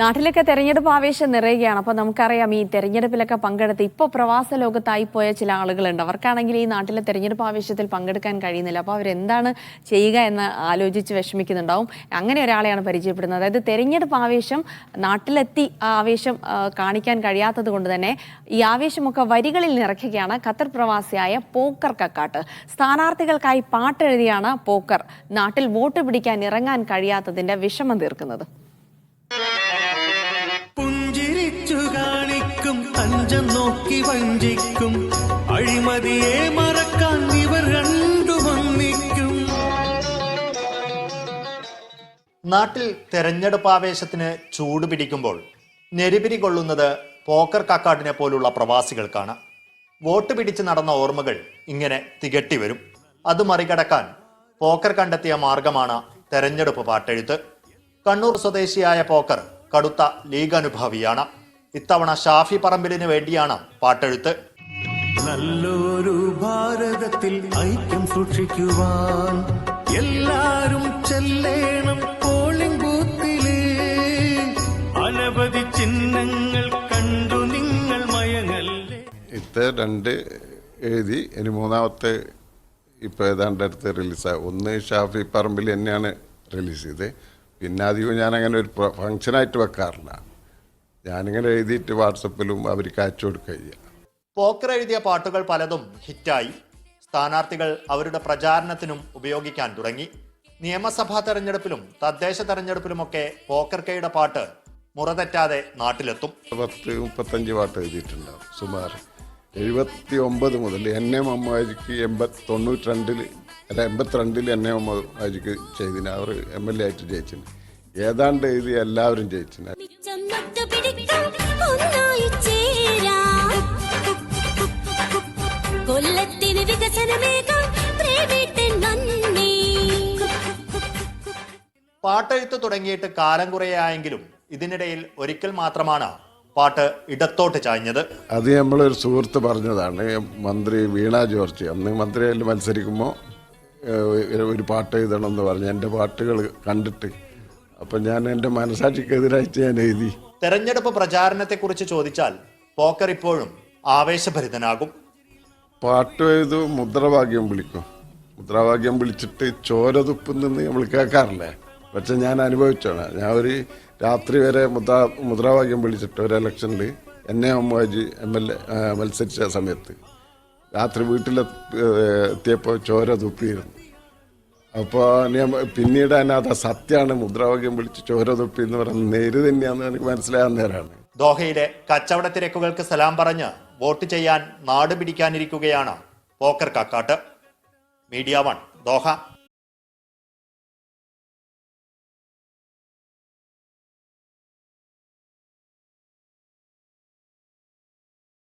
നാട്ടിലൊക്കെ തെരഞ്ഞെടുപ്പ് ആവേശം നിറയുകയാണ്. അപ്പോൾ നമുക്കറിയാം ഈ തെരഞ്ഞെടുപ്പിലൊക്കെ പങ്കെടുത്ത് ഇപ്പോൾ പ്രവാസ ലോകത്തായി പോയ ചില ആളുകളുണ്ട്. അവർക്കാണെങ്കിൽ ഈ നാട്ടിലെ തെരഞ്ഞെടുപ്പ് ആവേശത്തിൽ പങ്കെടുക്കാൻ കഴിയുന്നില്ല. അപ്പോൾ അവരെന്താണ് ചെയ്യുക എന്ന് ആലോചിച്ച് വിഷമിക്കുന്നുണ്ടാവും. അങ്ങനെ ഒരാളെയാണ് പരിചയപ്പെടുന്നത്. അതായത് തെരഞ്ഞെടുപ്പ് ആവേശം നാട്ടിലെത്തി ആവേശം കാണിക്കാൻ കഴിയാത്തത് കൊണ്ട് തന്നെ ഈ ആവേശമൊക്കെ വരികളിൽ നിറയ്ക്കുകയാണ് ഖത്തർ പ്രവാസിയായ പോക്കർ കക്കാട്ട്. സ്ഥാനാർത്ഥികൾക്കായി പാട്ടെഴുതിയാണ് പോക്കർ. നാട്ടിൽ വോട്ട് പിടിക്കാൻ ഇറങ്ങാൻ കഴിയാത്തതിന്റെ വിഷമം തീർക്കുന്നത്. വഞ്ചിക്കും. അഴിമതിയെ മറക്കാൻ ഇവർ രണ്ടു വന്നിക്കും. നാട്ടിൽ തെരഞ്ഞെടുപ്പ് ആവേശത്തിന് ചൂട് പിടിക്കുമ്പോൾ നെരിപിരി കൊള്ളുന്നത് പോക്കർ കക്കാട്ടിനെ പോലുള്ള പ്രവാസികൾക്കാണ്. വോട്ട് പിടിച്ച് നടന്ന ഓർമ്മകൾ ഇങ്ങനെ തികട്ടി വരും. അത് മറികടക്കാൻ പോക്കർ കണ്ടെത്തിയ മാർഗമാണ് തെരഞ്ഞെടുപ്പ് പാട്ടെഴുത്ത്. കണ്ണൂർ സ്വദേശിയായ പോക്കർ കടുത്ത ലീഗ് അനുഭാവിയാണ് ഇത്തവണ ഷാഫി പറമ്പിലിന് വേണ്ടിയാണ് പാട്ടെഴുത്ത്. നല്ലൊരു ഭാരതത്തിൽ ഐക്യം സൂക്ഷിക്കുവാൻ എല്ലാരും ചെല്ലേണം പോളിംഗ് ബൂത്തിലേ അനവധി ചിഹ്നങ്ങൾ കണ്ടു നിങ്ങൾ മയങ്ങല്ലേ? ഇത്ത രണ്ട് എഴുതി ഇനി മൂന്നാമത്തെ ഇപ്പോൾ ഏതാണ്ട് അടുത്ത് റിലീസായി ഒന്ന് ഷാഫി പറമ്പിൽ തന്നെയാണ് റിലീസ് ചെയ്ത് പിന്നെ അധികം അങ്ങനെ ഒരു ഫങ്ഷനായിട്ട് വെക്കാറില്ല. ഞാനിങ്ങനെ എഴുതിയിട്ട് വാട്സപ്പിലും അവർക്ക് അയച്ചു കൊടുക്കുക പോക്കർ എഴുതിയ പാട്ടുകൾ പലതും ഹിറ്റായി. സ്ഥാനാർത്ഥികൾ അവരുടെ പ്രചാരണത്തിനും ഉപയോഗിക്കാൻ തുടങ്ങി. നിയമസഭാ തെരഞ്ഞെടുപ്പിലും തദ്ദേശ തെരഞ്ഞെടുപ്പിലുമൊക്കെ പോക്കർ കൈയുടെ പാട്ട് മുറതെറ്റാതെ നാട്ടിലെത്തും. പത്ത് മുപ്പത്തഞ്ച് പാട്ട് എഴുതിയിട്ടുണ്ടാവും. സുമാർ എഴുപത്തി ഒമ്പത് മുതൽ എന്നെ അമ്മാജിക്ക് എൺപത്തി തൊണ്ണൂറ്റി രണ്ടിൽ അല്ല എൺപത്തിരണ്ടിൽ എന്നെ അമ്മാജിക്ക് ചെയ്തിന്. അവർ എം എൽ എ ആയിട്ട് ജയിച്ചിന്. ഏതാണ്ട് എഴുതി എല്ലാവരും ജയിച്ചിന്. പ്രേമിട്ടൻ നന്ദി. പാട്ടെഴുത്ത് തുടങ്ങിയിട്ട് കാലം കുറയായെങ്കിലും ഇതിനിടയിൽ ഒരിക്കൽ മാത്രമാണ് പാട്ട് ഇടത്തോട്ട് ചാഞ്ഞത്. അത് നമ്മളൊരു സുഹൃത്ത് പറഞ്ഞതാണ്. മന്ത്രി വീണ ജോർജ്. അന്ന് മന്ത്രിയായി മത്സരിക്കുമ്പോൾ ഒരു പാട്ട് എഴുതണം എന്ന് പറഞ്ഞു. എന്റെ പാട്ടുകൾ കണ്ടിട്ട്. അപ്പം ഞാൻ എന്റെ മനസാക്ഷിക്കെതിരായിട്ട് ഞാൻ എഴുതി. തെരഞ്ഞെടുപ്പ് പ്രചാരണത്തെക്കുറിച്ച് ചോദിച്ചാൽ പോക്കർ ഇപ്പോഴും ആവേശഭരിതനാകും. പാട്ട് എഴുതു മുദ്രാവാക്യം വിളിക്കും. മുദ്രാവാക്യം വിളിച്ചിട്ട് ചോര നിന്ന് നമ്മൾ കേൾക്കാറില്ലേ? പക്ഷെ ഞാൻ അനുഭവിച്ചാണ് ഞാൻ ഒരു രാത്രി വരെ മുദ്രാ മുദ്രാവാക്യം വിളിച്ചിട്ട് ഒരു ഇലക്ഷനിൽ എന്നെ അമ്മാജി എം എൽ എ മത്സരിച്ച സമയത്ത് രാത്രി വീട്ടിലെത്തിയപ്പോൾ ചോര തുപ്പിയിരുന്നു. അപ്പോൾ പിന്നീട് അതിനകത്ത് സത്യമാണ് മുദ്രാവാക്യം വിളിച്ച് ചോര തുപ്പി എന്ന് പറയുന്നത് നേര് തന്നെയാണെന്ന് എനിക്ക് മനസ്സിലാകുന്ന നേരമാണ്. ദോഹയിലെ കച്ചവട തിരക്കുകൾക്ക് സലാം പറഞ്ഞ് വോട്ട് ചെയ്യാൻ നാട് പിടിക്കാനിരിക്കുകയാണ് Pokkar Kakkat. Media One Doha.